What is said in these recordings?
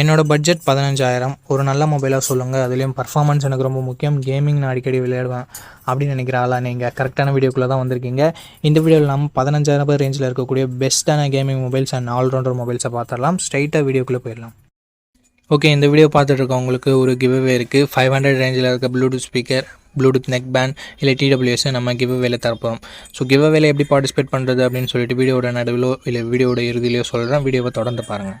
என்னோடய பட்ஜெட் பதினஞ்சாயிரம். ஒரு நல்ல மொபைலாக சொல்லுங்கள் அதுலேயும் பர்ஃபார்மன்ஸ் எனக்கு ரொம்ப முக்கியம். கேமிங் நான் அடிக்கடி விளையாடுவேன் அப்படின்னு நினைக்கிற ஆளா நீங்கள் கரெக்டான வீடியோக்குள்ளே தான் வந்திருக்கீங்க. இந்த வீடியோவில் நம்ம பதினஞ்சாயிரம் ரூபாய் ரேஞ்சில் இருக்கக்கூடிய பெஸ்ட்டான gaming mobiles and all rounder மொபைல்ஸை பார்த்துடலாம் ஸ்ட்ரைட்டாக வீடியோக்குள்ளே போயிடலாம். ஓகே இந்த வீடியோ பார்த்துட்டு இருக்கவங்களுக்கு ஒரு கிவ்வே இருக்குது ஃபைவ் ஹண்ட்ரட் ரேஞ்சில் இருக்க Bluetooth speaker Bluetooth neck band இல்லை டிடபிள்யூஎஸ் நம்ம கிவ்வேல தரப்போம் ஸோ கிவ்வேல எப்படி பார்ட்டிசிபேட் பண்ணுறது அப்படின்னு சொல்லிட்டு வீடியோட நடுவிலோ இல்லை வீடியோட இறுதியிலையோ சொல்கிறேன் வீடியோவை தொடர்ந்து பாருங்கள்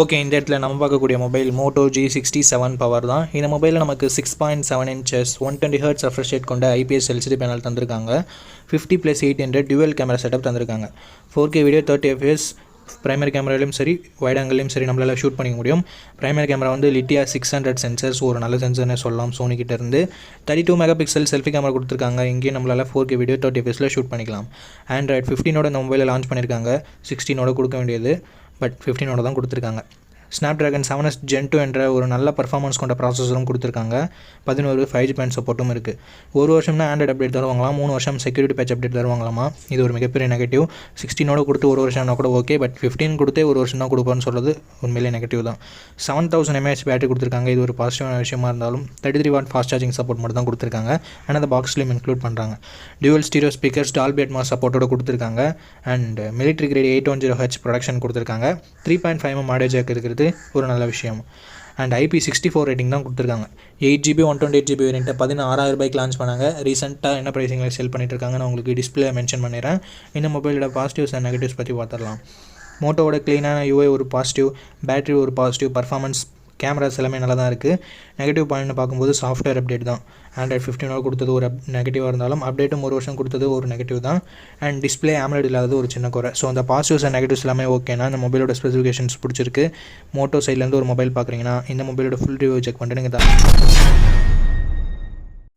ஓகே இந்த இடத்துல நம்ம பார்க்கக்கூடிய mobile Moto G sixty seven power தான். இந்த மொபைலில் நமக்கு six point seven inches one twenty hertz refresh rate கொண்ட ஐபிஎஸ் எல்சிடி பேனல் தந்திருக்காங்க. Fifty plus eight hundred dual camera setup தந்திருக்காங்க. Four K video thirty FS primary கேமராலையும் சரி wide ஆங்கிலையும் சரி நம்மளால் ஷூட் பண்ணிக்க முடியும். ப்ரைமரி கேமரா வந்து லிட்டியா சிக்ஸ் ஹண்ட்ரட் சென்சர்ஸ் ஒரு நல்ல சென்சர்னே சொல்லலாம் சோனிக்கிட்ட இருந்து. Thirty two mega pixel selfie camera கொடுத்துருக்காங்க. இங்கேயும் நம்மளால் ஃபோர் கே வீடியோ தேர்ட்டி எஃப்எஸில் ஷூட் பண்ணிக்கலாம். ஆண்ட்ராய்ட் ஃபிஃப்டினோட இந்த மொபைலில் லான்ச் பண்ணியிருக்காங்க சிக்ஸ்டீனோட கொடுக்க வேண்டியது. பட் ஃபிஃப்டீனோட தான் கொடுத்துருக்காங்க. Snapdragon seven S Gen two என்ற ஒரு நல்ல பர்ஃபார்மன்ஸ் கொண்ட ப்ராசஸரும் கொடுத்துருக்காங்க. பதினோரு ஃபைவ் ஜி பேண்ட் சப்போர்ட்டும் இருக்குது ஒரு வருஷம்னா ஆண்ட்ராய்ட் அப்டேட் தருவாங்களாம் மூணு வருஷம் செக்யூரிட்டி பேட்ச் அப்டேட் தருவாங்களாமா? இது ஒரு மிகப்பெரிய நெகட்டிவ் சிக்ஸ்டீனோட கொடுத்து ஒரு வருஷம்னா கூட ஓகே பட் ஃபிஃப்டீன் கொடுத்தே ஒரு வருஷம் தான் கொடுப்பான்னு சொல்கிறது உண்மையிலே நெகட்டிவ் தான். செவன் தௌசண்ட் எம்ஏஹெச் பேட்டரி கொடுத்துருக்காங்க. இது ஒரு பாசிட்டிவான விஷயமா இருந்தாலும் thirty three watt fast charging support மட்டும் தான் கொடுத்துருக்காங்க. ஆனால் அந்த பாக்ஸ்லையும் இன்க்ளூட் பண்ணுறாங்க dual stereo speakers Dolby Atmos சப்போர்ட்டோட கொடுத்துருக்காங்க. And military grade eight one zero H protection கொடுத்துருக்காங்க. Three point five M audio jack இருக்கிறது ஒரு நல்ல விஷயம். And IP sixty four rating தான் கொடுத்துருக்காங்க. Eight GB one twenty eight GB வேரியண்ட்டை பதினாறாயிரம் ரூபாய்க்கு லான்ச் பண்ணாங்க. ரீசெண்டாக என்ன ப்ரைஸிங்கில் செல் பண்ணிட்டு இருக்காங்க நான் உங்களுக்கு டிஸ்பிளே மென்ஷன் பண்ணிடுறேன். இந்த மொபைலோட பாசிட்டிவ்ஸ் அண்ட் நெகட்டிவ்ஸ் பற்றி பார்த்துடலாம். மோட்டோவோட க்ளீனான யூஏ ஒரு பாசிட்டிவ் பேட்டரி ஒரு பாசிட்டிவ் பர்ஃபார்மன்ஸ் கேமராஸ் எல்லாமே நல்லா தான் இருக்குது நெகட்டிவ் பாயிண்ட்னு பார்க்கும்போது சாஃப்ட்வேர் அப்டேட் தான். ஆண்ட்ராய்ட் ஃபிஃப்டினோட கொடுத்தது ஒரு நெகட்டிவாக இருந்தாலும் அப்டேட்டும் ஒரு வருஷம் கொடுத்தது ஒரு நெகட்டிவ் தான். அண்ட் டிஸ்பிளே ஆம்லேட் இல்லாதது ஒரு சின்ன குறை. ஸோ அந்த பாசிட்டிவ்ஸ் அண்ட் நெகட்டிவ்ஸ் எல்லாமே ஓகேனா இந்த மொபைலோட ஸ்பெசிஃபிகேஷன்ஸ் பிடிச்சிருக்கு. மோட்டோ சைட்லேருந்து ஒரு மொபைல் பார்க்குறீங்கன்னா இந்த மொபைலோட ஃபுல் ரிவ்யூ செக் பண்ணிட்டு நீங்கள் தான்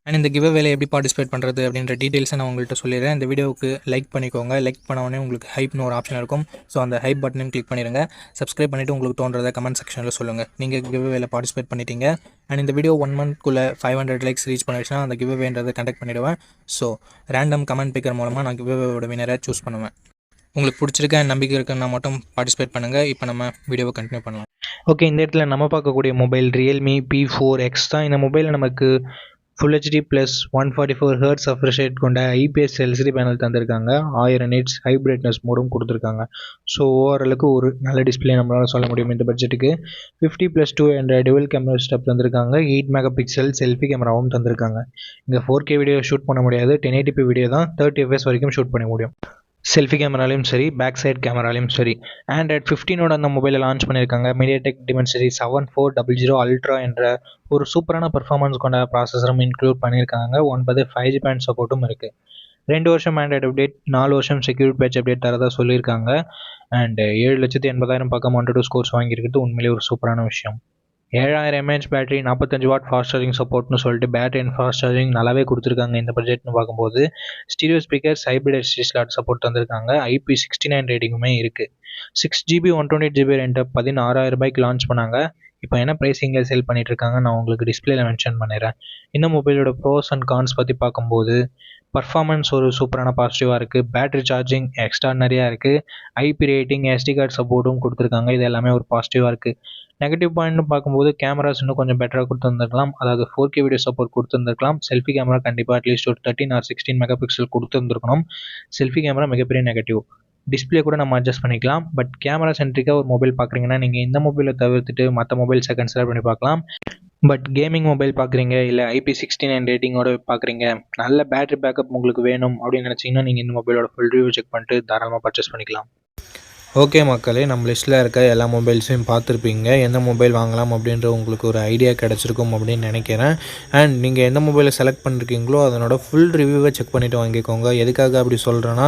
அண்ட் இந்த கிவ் வேலை எப்படி பார்ட்டிசிபேட் பண்ணுறது அப்படின்ற டீட்டெயில்ஸை நான் உங்கள்கிட்ட சொல்லிடுறேன். இந்த வீடியோவுக்கு லைக் பண்ணிக்கோங்க. லைக் பண்ண உடனே உங்களுக்கு ஹைப்னு ஒரு ஆப்ஷன் இருக்கும். ஸோ அந்த ஹைப் பட்டனையும் கிளிக் பண்ணிடுங்க. சப்ஸ்கிரைப் பண்ணிவிட்டு உங்களுக்கு தோன்றதை கமெண்ட் செக்ஷனில் சொல்லுங்கள் நீங்கள் கிவ் வேலை பார்ட்டிசிபேட் பண்ணிட்டீங்க. அண்ட் இந்த வீடியோ ஒன் மந்த்க்குள்ளே ஃபைவ் ஹண்ட்ரட் லைக்ஸ் ரீச் பண்ணிடுச்சுன்னா அந்த கிவ் வேன்றதை கண்டக்ட் பண்ணிவிடுவேன் ஸோ ரேண்டம் கமெண்ட் பிக்கர் மூலமாக நான் கிவ் வேவோட வினரை சூஸ் பண்ணுவேன். உங்களுக்கு பிடிச்சிருக்க நம்பிக்கை இருக்குன்னா மட்டும் பார்ட்டிசிபேட் பண்ணுங்கள் இப்போ நம்ம வீடியோவை கண்டினியூ பண்ணலாம். ஓகே இந்த இடத்துல நம்ம பார்க்கக்கூடிய mobile Realme P four X தான். இந்த மொபைலில் நமக்கு full HD plus one forty four hertz refresh rate கொண்ட ஐபிஎஸ் எல்சிடி பேனல் தந்திருக்காங்க. ஆயிரம் நிட்ஸ் ஹை பிரைட்னஸ் மோடும் கொடுத்துருக்காங்க ஸோ ஓவராலுக்கு ஒரு நல்ல டிஸ்பிளே நம்மளால் சொல்ல முடியும் இந்த பட்ஜெட்டுக்கு ஃபிஃப்டி ப்ளஸ் டூ என்ற டுவல் கேமரா ஸ்டெப் தந்திருக்காங்க. எயிட் மெகா பிக்சல் செல்ஃபி கேமராவும் தந்திருக்காங்க. இங்கே ஃபோர் கே வீடியோ ஷூட் பண்ண முடியாது. டென் எயிட்டிபி வீடியோ தான் தேர்ட்டி எஃப்எஸ் வரைக்கும் ஷூட் பண்ண முடியும். செல்ஃபி கேமராலையும் சரி பேக் சைட் கேமராலையும் சரி. ஆண்ட்ராய்ட் ஃபிஃப்டீனோட அந்த மொபைலை லான்ச் பண்ணியிருக்காங்க. MediaTek Dimensity seven four double zero ultra என்ற ஒரு சூப்பரான பர்ஃபார்மன்ஸ் கொண்ட ப்ராசஸரும் இன்க்ளூட் பண்ணியிருக்காங்க. ஒன்பது ஃபைவ் ஜி பேண்ட் சப்போர்ட்டும் இருக்குது ரெண்டு வருஷம் ஆண்ட்ராய்டு அப்டேட் நாலு வருஷம் செக்யூரிட்டி பேட்ச் அப்டேட் தரதா சொல்லியிருக்காங்க. அண்ட் ஏழு லட்சத்து எண்பதாயிரம் பக்கம் ஒன் டூ ஸ்கோர்ஸ் வாங்கியிருக்கிறது உண்மையிலேயே ஒரு சூப்பரான விஷயம். ஏழாயிரம் எம்ஏஹெச் பேட்டரி நாற்பத்தஞ்சு வாட் ஃபாஸ்ட் சார்ஜிங் சப்போர்ட்னு சொல்லிட்டு பேட்டரி அண்ட் ஃபாஸ்ட் சார்ஜிங் நல்லாவே கொடுத்துருக்காங்க இந்த பட்ஜெட்னு பார்க்கும்போது. Stereo speaker hybrid SD slot support தந்திருக்காங்க. ஐபி சிக்ஸ்டி நைன் ரேட்டிங்குமே இருக்குது six GB one twenty GB ரெண்டை பதினாறாயிரம் ரூபாய்க்கு லான்ச் பண்ணாங்க. இப்போ என்ன ப்ரைஸிங்கில் சேல் பண்ணிகிட்டு இருக்காங்க நான் உங்களுக்கு டிஸ்பிளேல மென்ஷன் பண்ணிடுறேன். இந்த மொபைலோட ப்ரோஸ் அண்ட் கான்ஸ் பற்றி பார்க்கும்போது பர்ஃபார்மன்ஸ் ஒரு சூப்பரான பாசிட்டிவாக இருக்குது பேட்டரி சார்ஜிங் எக்ஸ்ட்ரானரியாக இருக்குது ஐபி ரேட்டிங் எஸ்டி கார்டு சப்போர்ட்டும் கொடுத்துருக்காங்க. இது எல்லாமே ஒரு பாசிட்டிவாக இருக்குது நெகட்டிவ் பாயிண்ட்னு பார்க்கும்போது கேமராஸ் இன்னும் கொஞ்சம் பெட்டராக கொடுத்துருந்துருக்கலாம். அதாவது ஃபோர் கே வீடியோ சப்போர்ட் கொடுத்துருந்துருக்கலாம். செல்ஃபி கேமரா கண்டிப்பாக அட்லீஸ்ட் ஒரு thirteen or sixteen mega pixel கொடுத்துருந்துருக்கணும். Selfie camera மிகப்பெரிய நெகட்டிவ் டிஸ்பிளே கூட நம்ம அட்ஜஸ்ட் பண்ணிக்கலாம். பட் கேமரா சென்ட்ரிக்காக ஒரு மொபைல் பார்க்குறீங்கன்னா நீங்கள் இந்த மொபைலை தவிர்த்துட்டு மற்ற மொபைல்ஸை கன்சிடர் பண்ணி பார்க்கலாம். பட் கேமிங் மொபைல் பார்க்குறீங்க இல்லை ஐபி சிக்ஸ்டி நைன் ரேட்டிங்கோட பார்க்குறீங்க நல்ல பேட்டரி பேக்கப் உங்களுக்கு வேணும் அப்படின்னு நினச்சிங்கன்னா நீங்கள் இந்த மொபைலோட ஃபுல் ரிவ்யூ செக் பண்ணிட்டு தாராளமாக பர்ச்சேஸ் பண்ணிக்கலாம். ஓகே மக்களே நம்ம லிஸ்ட்டில் இருக்க எல்லா மொபைல்ஸையும் பார்த்துருப்பீங்க. எந்த மொபைல் வாங்கலாம் அப்படின்ற உங்களுக்கு ஒரு ஐடியா கிடச்சிருக்கும் அப்படின்னு நினைக்கிறேன். அண்ட் நீங்கள் எந்த மொபைலை செலக்ட் பண்ணிருக்கீங்களோ அதனோட ஃபுல் ரிவ்யூவை செக் பண்ணிவிட்டு வாங்கிக்கோங்க. எதுக்காக அப்படி சொல்கிறேன்னா